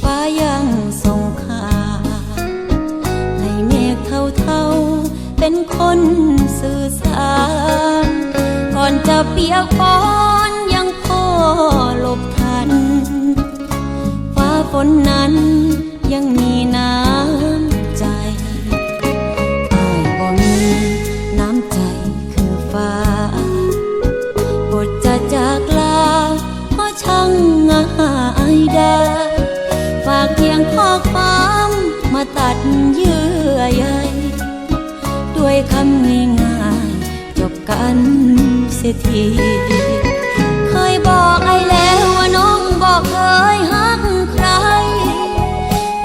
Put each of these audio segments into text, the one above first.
ฟ้ายังส่งขาให้เมฆเท่าๆเป็นคนสื่อสารก่อนจะเปียกฝนยังพอหลบทัน ฟ้าฝนนั้นยังมีน้ำ ง่ายๆจบกันเสียทีเคยบอกไอ้แล้วว่าน้องบอกเคยหักใคร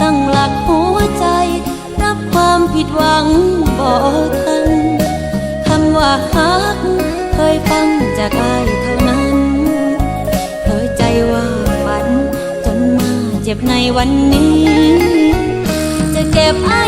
ตั้งหลักหัวใจ รับความผิดหวังบอกทันคำว่าหักเคยฟังจากไอ้เท่านั้นเคยใจว่าฝันจนมาเจ็บในวันนี้ จะเก็บไอ้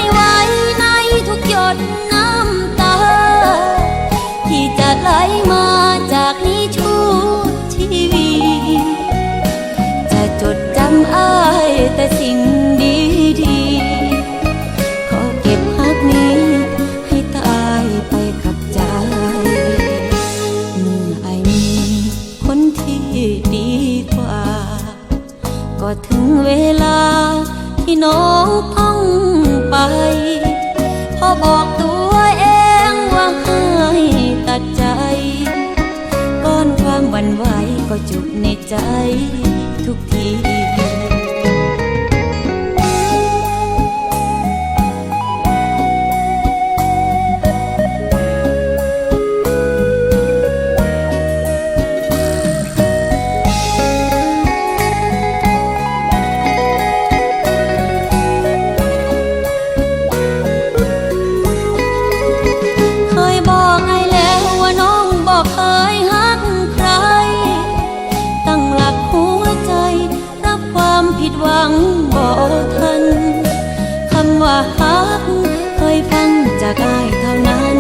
ก็ถึงเวลาที่น้องต้องไปพอบอกตัวเองว่าให้ตัดใจก้อนความหวั่นไหวก็จุกในใจทุกทีากปักเคยฟังจากอ้ายเท่านั้น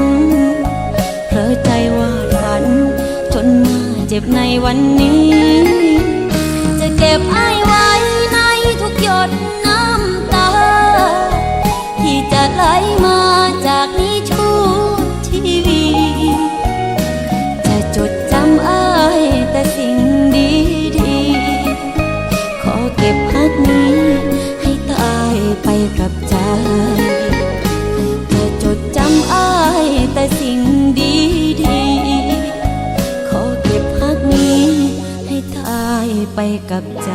เพลอใจว่าฝัน จนมาเจ็บในวันนี้ จะเก็บไอ กับใจจะจดจำอ้ายแต่สิ่งดีดีๆขอเก็บพักนี้ให้ตายไปกับใจ